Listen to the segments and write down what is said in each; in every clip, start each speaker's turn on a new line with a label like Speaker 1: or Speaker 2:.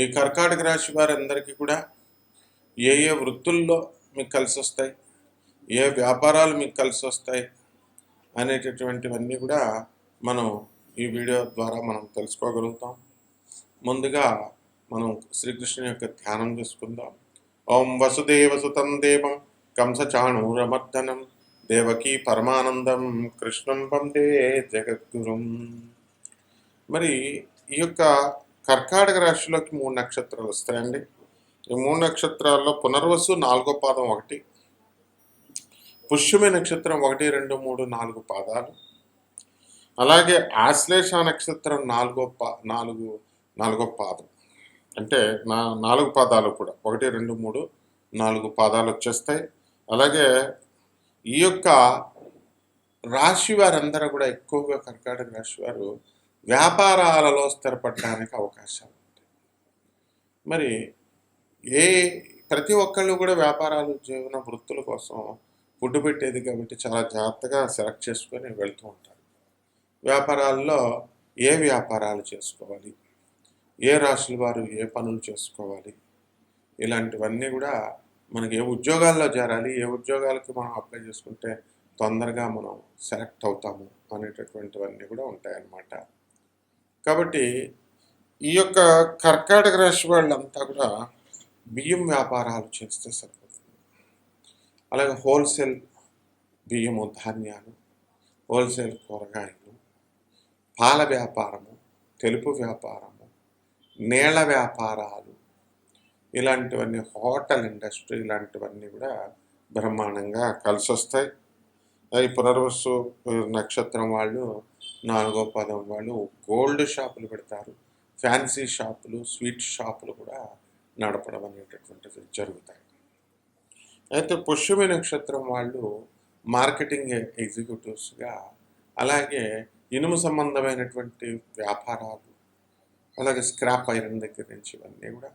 Speaker 1: ఈ కర్కాటక రాశి వారందరికీ కూడా ఏ ఏ వృత్తుల్లో మీకు కలిసి వస్తాయి ఏ వ్యాపారాలు మీకు కలిసి వస్తాయి అనేటటువంటివన్నీ కూడా మనం ఈ వీడియో ద్వారా మనం తెలుసుకోగలుగుతాం. ముందుగా మనం శ్రీకృష్ణుని యొక్క ధ్యానం చేసుకుందాం. ఓం వసుదేవ సుతం దేవం కంసచాణూరమర్దనం దేవకీ పరమానందం కృష్ణం వందే జగద్గురుం. మరి ఈ యొక్క కర్కాటక రాశిలోకి మూడు నక్షత్రాలు వస్తాయండి. ఈ మూడు నక్షత్రాల్లో పునర్వసు నాలుగో పాదం ఒకటి పుష్యమి నక్షత్రం ఒకటి రెండు మూడు నాలుగు పాదాలు. అలాగే ఆశ్లేష నక్షత్రం నాలుగో పా నాలుగు నాలుగో పాదం. అంటే నా నాలుగు పాదాలు కూడా ఒకటి రెండు మూడు నాలుగు పాదాలు వచ్చేస్తాయి. అలాగే ఈ యొక్క రాశి వారందరూ కూడా ఎక్కువగా కర్కాటక రాశి వారు వ్యాపారాలలో స్థిరపడడానికి అవకాశాలు ఉంటాయి. మరి ఏ ప్రతి ఒక్కళ్ళు కూడా వ్యాపారాలు జీవన వృత్తుల కోసం ఫుడ్ పెట్టేది కాబట్టి చాలా జాగ్రత్తగా సెలెక్ట్ చేసుకొని వెళ్తూ ఉంటారు. వ్యాపారాల్లో ఏ వ్యాపారాలు చేసుకోవాలి? ఏ రాశుల వారు ఏ పనులు చేసుకోవాలి? ఇలాంటివన్నీ కూడా మనకి ఏ ఉద్యోగాల్లో చేరాలి ఏ ఉద్యోగాలకి మనం అప్లై చేసుకుంటే తొందరగా మనం సెలెక్ట్ అవుతాము అనేటటువంటివన్నీ కూడా ఉంటాయన్నమాట. కాబట్టి ఈ యొక్క కర్కాటక రాశి వాళ్ళంతా కూడా బియ్యం వ్యాపారాలు చేస్తే సరిపోతుంది. అలాగే హోల్సేల్ బియ్యము ధాన్యాలు హోల్సేల్ కూరగాయలు పాల వ్యాపారము తెలుపు వ్యాపారము నేల వ్యాపారాలు ఇలాంటివన్నీ హోటల్ ఇండస్ట్రీ ఇలాంటివన్నీ కూడా బ్రహ్మాండంగా కలిసి వస్తాయి అది పునర్వసు నక్షత్రం వాళ్ళు నాలుగో పదం వాళ్ళు గోల్డ్ షాపులు పెడతారు. ఫ్యాన్సీ షాపులు స్వీట్ షాపులు కూడా నడపడం అనేటటువంటిది జరుగుతాయి. అయితే పుష్యమి నక్షత్రం వాళ్ళు మార్కెటింగ్ ఎగ్జిక్యూటివ్స్గా అలాగే ఇనుము సంబంధమైనటువంటి వ్యాపారాలు అలాగే స్క్రాప్ ఐరన్ దగ్గర నుంచి ఇవన్నీ కూడా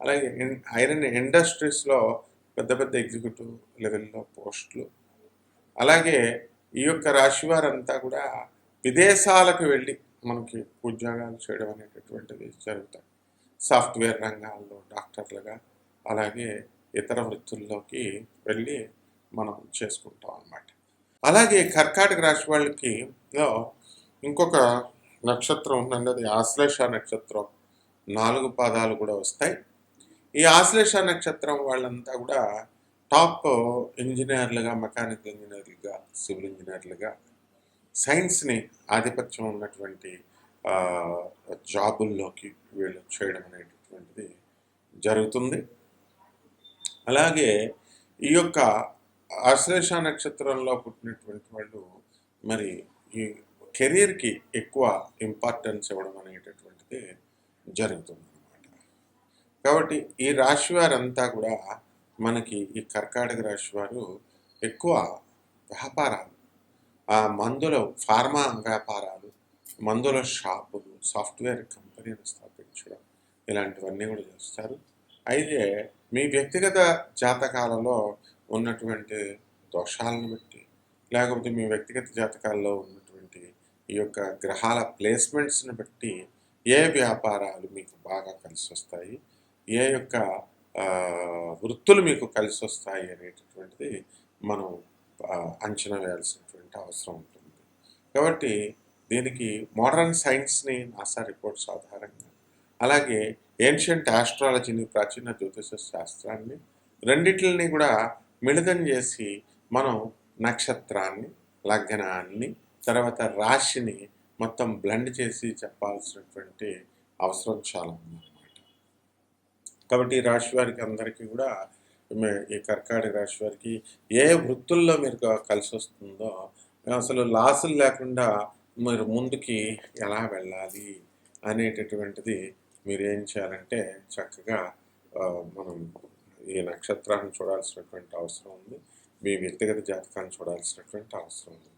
Speaker 1: అలాగే ఐరన్ ఇండస్ట్రీస్లో పెద్ద పెద్ద ఎగ్జిక్యూటివ్ లెవెల్లో పోస్టులు అలాగే ఈ యొక్క రాశి వారంతా కూడా విదేశాలకు వెళ్ళి మనకి ఉద్యోగాలు చేయడం అనేటటువంటిది జరుగుతాయి. సాఫ్ట్వేర్ రంగాల్లో డాక్టర్లుగా అలాగే ఇతర వృత్తుల్లోకి వెళ్ళి మనం చేసుకుంటాం అన్నమాట. అలాగే కర్కాటక రాశి వాళ్ళకి ఇంకొక నక్షత్రం ఉందండి అది ఆశ్లేష నక్షత్రం. నాలుగు పాదాలు కూడా వస్తాయి. ఈ ఆశ్లేష నక్షత్రం వాళ్ళంతా కూడా టాప్ ఇంజనీర్లుగా మెకానికల్ ఇంజనీర్లుగా సివిల్ ఇంజనీర్లుగా సైన్స్ని ఆధిపత్యం ఉన్నటువంటి జాబుల్లోకి వీళ్ళు చేయడం అనేటటువంటిది జరుగుతుంది. అలాగే ఈ యొక్క ఆశ్లేష నక్షత్రంలో పుట్టినటువంటి వాళ్ళు మరి ఈ కెరీర్కి ఎక్కువ ఇంపార్టెన్స్ ఇవ్వడం అనేటటువంటిది జరుగుతుంది అన్నమాట. కాబట్టి ఈ రాశి వారంతా కూడా మనకి ఈ కర్కాటక రాశి వారు ఎక్కువ వ్యాపారాలు ఆ మందుల ఫార్మా వ్యాపారాలు మందుల షాపులు సాఫ్ట్వేర్ కంపెనీలు స్థాపించడం ఇలాంటివన్నీ కూడా చేస్తారు. అయితే మీ వ్యక్తిగత జాతకాలలో ఉన్నటువంటి దోషాలను బట్టి లేకపోతే మీ వ్యక్తిగత జాతకాల్లో ఉన్నటువంటి ఈ యొక్క గ్రహాల ప్లేస్మెంట్స్ని బట్టి ఏ వ్యాపారాలు మీకు బాగా కలిసి వస్తాయి ఏ యొక్క వృత్తులు మీకు కలిసి వస్తాయి అనేటటువంటిది మనం అంచనా వేయాల్సినటువంటి అవసరం ఉంటుంది. కాబట్టి దీనికి మోడర్న్ సైన్స్ని నాసా రిపోర్ట్స్ ఆధారంగా అలాగే ఏన్షియంట్ ఆస్ట్రాలజీని ప్రాచీన జ్యోతిష శాస్త్రాన్ని రెండిటిని కూడా మిళితం చేసి మనం నక్షత్రాన్ని లగ్నాన్ని తర్వాత రాశిని మొత్తం బ్లెండ్ చేసి చెప్పాల్సినటువంటి అవసరం చాలా ఉందన్నమాట. కాబట్టి రాశి వారికి అందరికీ కూడా ఈ కర్కాటక రాశి వారికి ఏ వృత్తుల్లో మీరు కలిసి వస్తుందో అసలు లాసులు లేకుండా మీరు ముందుకి ఎలా వెళ్ళాలి అనేటటువంటిది మీరు ఏం చేయాలంటే చక్కగా మనం ఈ నక్షత్రాన్ని చూడాల్సినటువంటి అవసరం ఉంది. మీ వ్యక్తిగత జాతకాన్ని చూడాల్సినటువంటి అవసరం ఉంది.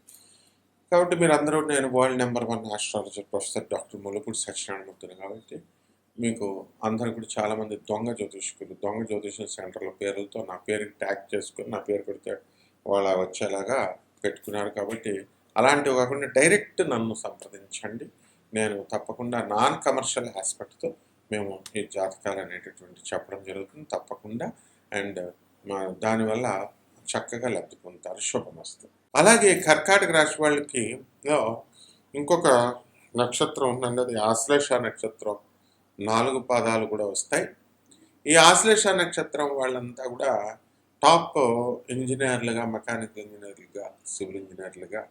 Speaker 1: కాబట్టి మీరు అందరూ నేను world number one astrologer professor doctor Mulupudi సత్యనారాయణమూర్తిని కాబట్టి మీకు అందరు కూడా చాలామంది దొంగ జ్యోతిష్కులు దొంగ జ్యోతిష్యం సెంటర్ల పేర్లతో నా పేరుకి ట్యాగ్ చేసుకుని నా పేరు పెడితే వాళ్ళ వచ్చేలాగా పెట్టుకున్నారు కాబట్టి అలాంటివి కాకుండా డైరెక్ట్ నన్ను సంప్రదించండి. నేను తప్పకుండా నాన్ కమర్షియల్ ఆస్పెక్ట్తో మేము ఈ జాతకాలు అనేటటువంటి చెప్పడం జరుగుతుంది. తప్పకుండా. అండ్ మా దానివల్ల చక్కగా లబ్ధి పొందుతారు. శుభమస్తు. అలాగే కర్కాటక రాశి వాళ్ళకి లో ఇంకొక నక్షత్రం ఉందండి అది ఆశ్లేష నక్షత్రం. నాలుగు పాదాలు కూడా వస్తాయి. ఈ ఆశ్లేష నక్షత్రం వాళ్ళంతా కూడా టాప్ ఇంజనీర్లుగా మెకానికల్ ఇంజనీర్లుగా సివిల్ ఇంజనీర్లుగా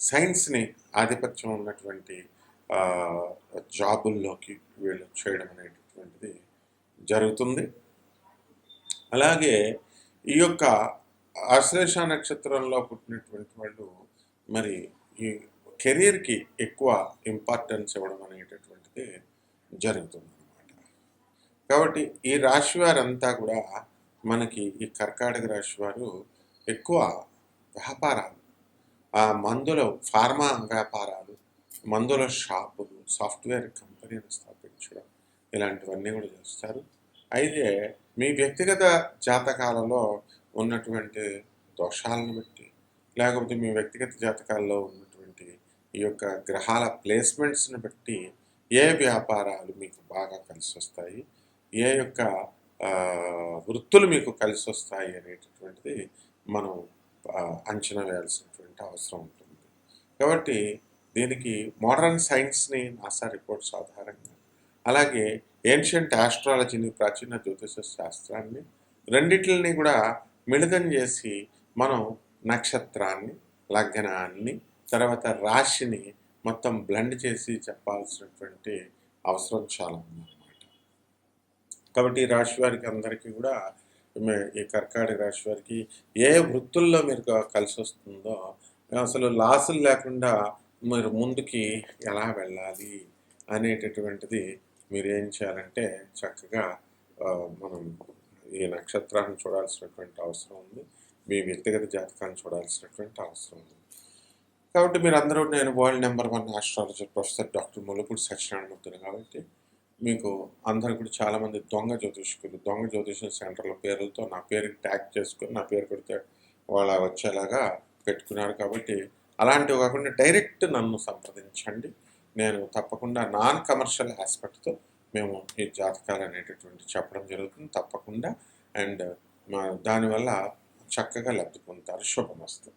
Speaker 1: సైన్స్ని ఆధిపత్యం ఉన్నటువంటి జాబుల్లోకి వీళ్ళు చేయడం అనేటటువంటిది జరుగుతుంది. అలాగే ఈ యొక్క ఆశ్లేష నక్షత్రంలో పుట్టినటువంటి వాళ్ళు మరి ఈ కెరీర్కి ఎక్కువ ఇంపార్టెన్స్ ఇవ్వడం అనేటటువంటిది జరుగుతుంది అనమాట కాబట్టి ఈ రాశి వారంతా కూడా మనకి ఈ కర్కాటక రాశి వారు ఎక్కువ వ్యాపారాలు ఆ మందుల ఫార్మా వ్యాపారాలు మందుల షాపులు సాఫ్ట్వేర్ కంపెనీలు స్థాపించడం ఇలాంటివన్నీ కూడా చేస్తారు. అయితే మీ వ్యక్తిగత జాతకాలలో ఉన్నటువంటి దోషాలను బట్టి లేకపోతే మీ వ్యక్తిగత జాతకాల్లో ఉన్నటువంటి ఈ యొక్క గ్రహాల ప్లేస్మెంట్స్ని బట్టి ఏ వ్యాపారాలు మీకు బాగా కలిసి వస్తాయి ఏ యొక్క వృత్తులు మీకు కలిసి వస్తాయి అనేటటువంటిది మనం అంచనా వేయాల్సినటువంటి అవసరం ఉంటుంది. కాబట్టి దీనికి మోడర్న్ సైన్స్ని నాసా రిపోర్ట్స్ ఆధారంగా అలాగే ఏన్షియంట్ ఆస్ట్రాలజీని ప్రాచీన జ్యోతిష శాస్త్రాన్ని రెండిటిని కూడా మిళితం చేసి మనం నక్షత్రాన్ని లగ్నాన్ని తర్వాత రాశిని మొత్తం బ్లెండ్ చేసి చెప్పాల్సినటువంటి అవసరం చాలా ఉందన్నమాట. కాబట్టి ఈ రాశి వారికి అందరికీ కూడా ఈ కర్కాటక రాశి వారికి ఏ వృత్తుల్లో మీరు కలిసి వస్తుందో అసలు లాసులు లేకుండా మీరు ముందుకి ఎలా వెళ్ళాలి అనేటటువంటిది మీరు ఏం చేయాలంటే చక్కగా మనం ఈ నక్షత్రాన్ని చూడాల్సినటువంటి అవసరం ఉంది. మీ వ్యక్తిగత జాతకాన్ని చూడాల్సినటువంటి అవసరం ఉంది. కాబట్టి మీరు అందరూ నేను world number one astrologer professor doctor Mulupudi సత్యనారాయణమూర్తిని కాబట్టి మీకు అందరు కూడా చాలామంది దొంగ జ్యోతిష్కులు దొంగ జ్యోతిషం సెంటర్ల పేర్లతో నా పేరుకి ట్యాగ్ చేసుకుని నా పేరు పెడితే వాళ్ళ వచ్చేలాగా పెట్టుకున్నారు కాబట్టి అలాంటివి కాకుండా డైరెక్ట్ నన్ను సంప్రదించండి. నేను తప్పకుండా నాన్ కమర్షియల్ ఆస్పెక్ట్తో మేము ఈ జాతకాలు అనేటటువంటి చెప్పడం జరుగుతుంది. తప్పకుండా. అండ్ మా దానివల్ల చక్కగా లబ్ధి పొందుతారు. శుభమస్తు.